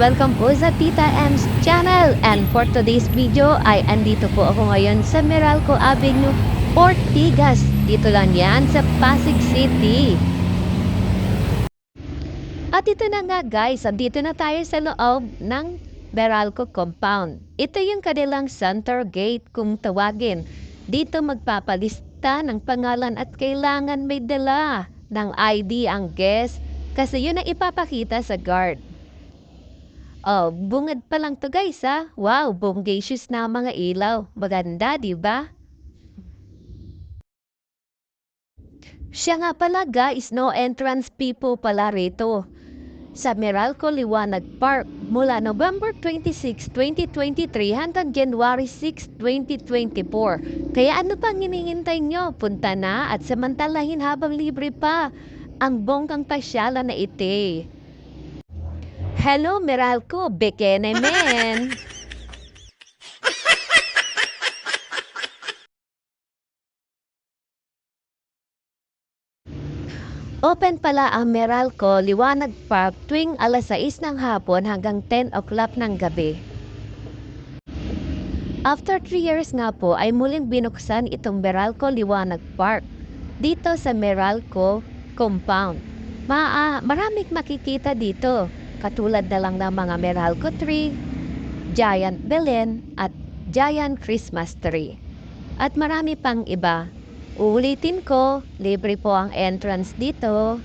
Welcome po sa Tita M's channel. And for today's video ay andito po ako ngayon sa Meralco Avenue, Ortigas. Dito lang yan sa Pasig City. At ito na nga guys, andito na tayo sa loob ng Meralco Compound. Ito yung kanilang center gate kung tawagin. Dito magpapalista ng pangalan at kailangan may dala ng ID ang guest kasi yun ang ipapakita sa guard. Oh, bungad pa lang to guys ha. Wow, bongacious na mga ilaw. Maganda, di ba? Siya nga pala guys, no entrance people pala rito. Sa Meralco Liwanag Park mula November 26, 2023 hanggang January 6, 2024. Kaya ano pang hinihintay nyo? Punta na at samantalahin habang libre pa ang bongkang pasyalan na ite. Hello Meralco, bekene men. Open pala ang Meralco Liwanag Park tuwing alas 6 ng hapon hanggang 10 o'clock ng gabi. After 3 years nga po ay muling binuksan itong Meralco Liwanag Park dito sa Meralco Compound. Maa, maraming makikita dito katulad na lang ng mga Meralco tree, Giant Belen at Giant Christmas tree. At marami pang iba Uulitin ko, libre po ang entrance dito.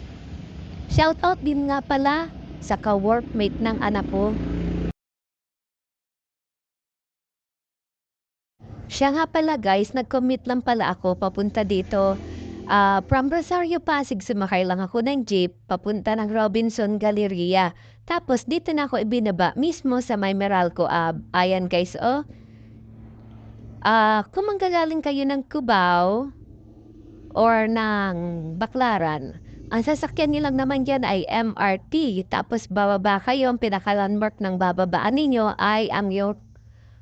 Shoutout din nga pala sa ka-workmate ng anak ko. Siya nga pala guys, nag-commit lang pala ako papunta dito. Ah, from Rosario Pasig, sumakay lang ako ng jeep papunta ng Robinson Galleria. Tapos dito na ako ibinaba mismo sa may Meralco Ab. Ayan guys, oh. Ah, kung manggagaling kayo ng Cubao, or ng Baklaran. Ang sasakyan niyo lang naman dyan ay MRT. Tapos bababa kayo, ang pinaka-landmark ng bababaan ninyo ay ang yung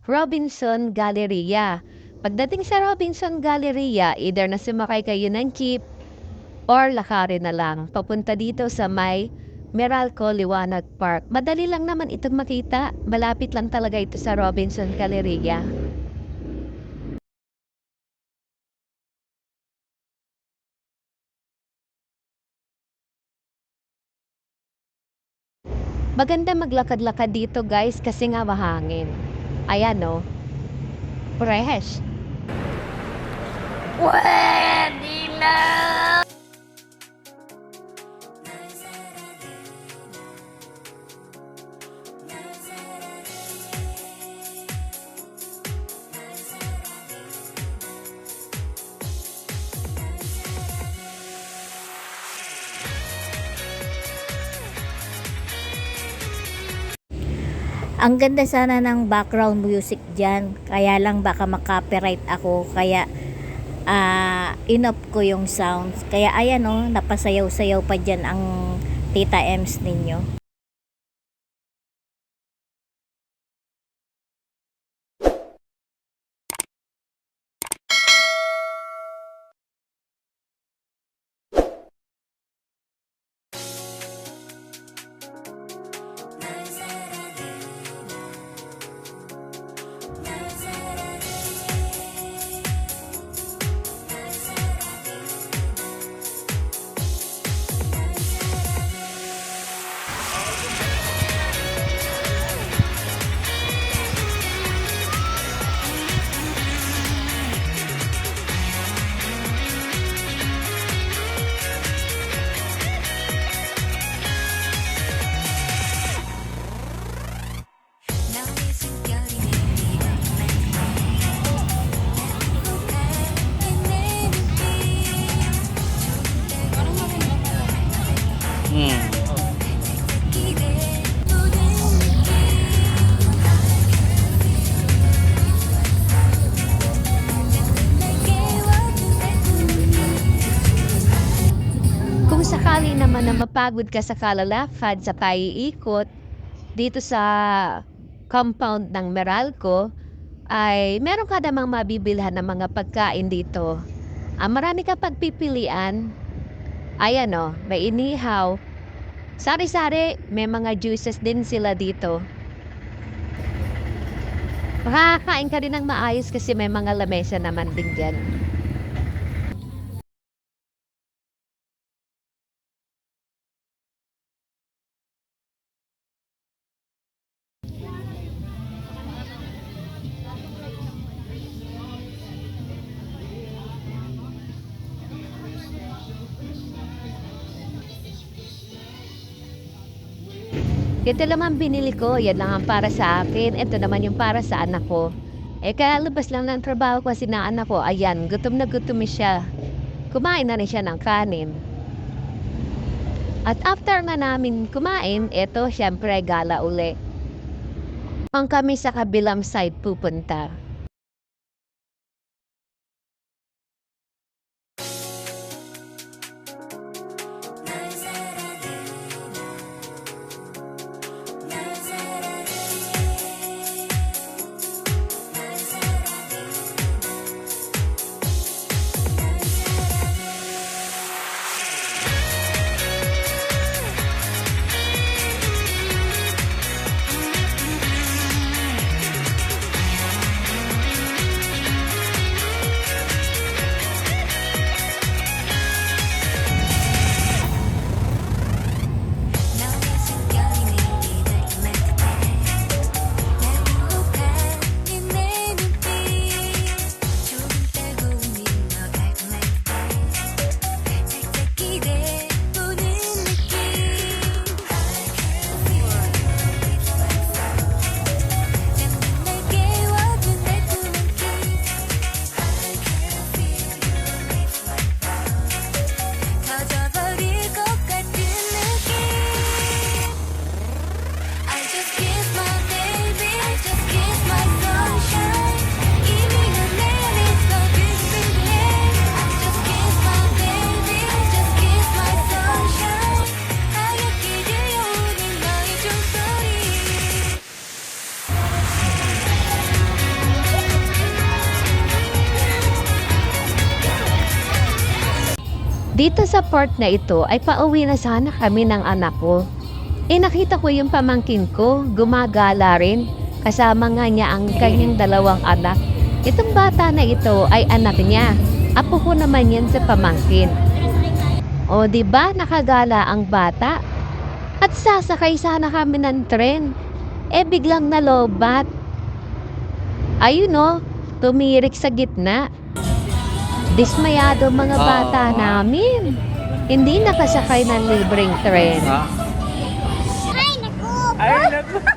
Robinson Galleria. Pagdating sa Robinson Galleria, either na sumakay kayo ng jeep or lakarin na lang. Papunta dito sa may Meralco Liwanag Park. Madali lang naman itong makita. Malapit lang talaga ito sa Robinson Galleria. Maganda maglakad-lakad dito guys kasi nga mahangin. Ayan no. Fresh. Pwede na! Ang ganda sana ng background music dyan. Kaya lang baka makopyright ako. Kaya ah inop ko yung sounds. Kaya ayan oh, napasayaw-sayaw pa dyan ang Tita Ems ninyo. Sakali naman na mapagod ka sa kalalakad sa paiikot dito sa compound ng Meralco, ay meron ka namang mabibilhan ng mga pagkain dito. Ah, marami ka pagpipilian. Ayan o, may inihaw, Sari-sari, may mga juices din sila dito. Makakain ka rin ng maayos kasi may mga lamesa naman din dyan. Ito naman binili ko, yan lang ang para sa akin. Ito naman yung para sa anak ko. Eh kaya labas lang ng trabaho kasi na anak ko, ayan, gutom na gutom siya. Kumain na rin siya ng kanin. At after nga namin kumain, eto syempre gala uli. Ang kami sa kabilang side pupunta. Dito sa port na ito ay pauwi na sana kami ng anak ko. Eh nakita ko yung pamangkin ko, gumagala rin. Kasama nga niya ang kanyang dalawang anak. Itong bata na ito ay anak niya. Apo ko naman yan sa pamangkin. O di ba nakagala ang bata? At sasakay sana kami ng tren. Eh biglang nalobat. Ayun o, tumirik sa gitna. Dismayado mga bata namin. Hindi nakasakay ng libreng tren. Ay, naku!